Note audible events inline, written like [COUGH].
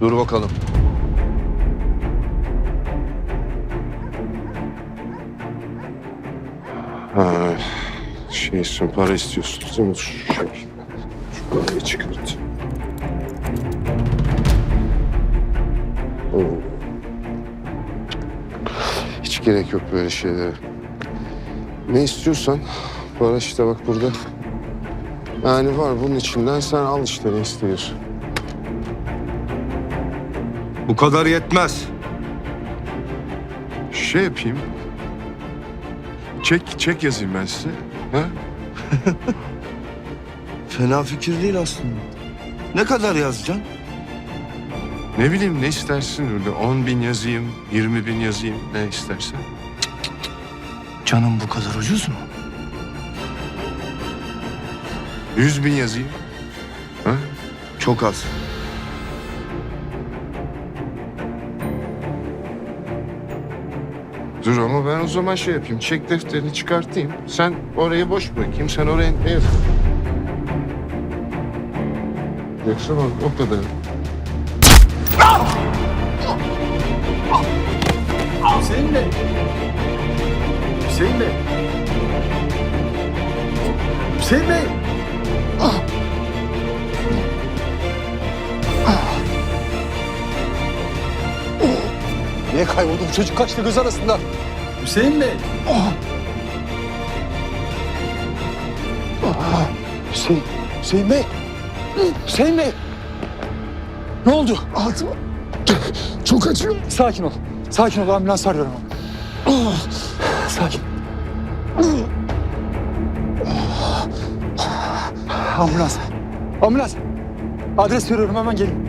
Dur bakalım. Ha, şeysin para istiyorsun değil mi? Şu, şey, şu parayı çıkart. Hiç gerek yok böyle şeylere. Ne istiyorsan para işte bak burada. Yani var bunun içinden sen al işte ne istiyorsun. Bu kadar yetmez. Şey yapayım. Çek, çek yazayım ben size. Ha? [LAUGHS] Fena fikir değil aslında. Ne kadar yazacaksın? Ne bileyim ne istersin öyle 10 bin yazayım, 20 bin yazayım ne istersen. Canım bu kadar ucuz mu? 100 bin yazayım. Ha? Çok az. Dur ama ben o zaman şey yapayım. Çek defterini çıkartayım. Sen orayı boş bırakayım. Sen oraya ne yaz? Yoksa bak o kadar. Hüseyin Bey. Hüseyin Bey. Hüseyin Bey. Niye kayboldu bu çocuk kaçtı göz arasında? Hüseyin Bey. Hüseyin, Hüseyin Bey. Hüseyin Bey. Ne oldu? Altım. Çok acıyor. Sakin ol. Sakin ol ambulans arıyorum. Sakin. Ambulans. Ambulans. Adres veriyorum hemen gelin.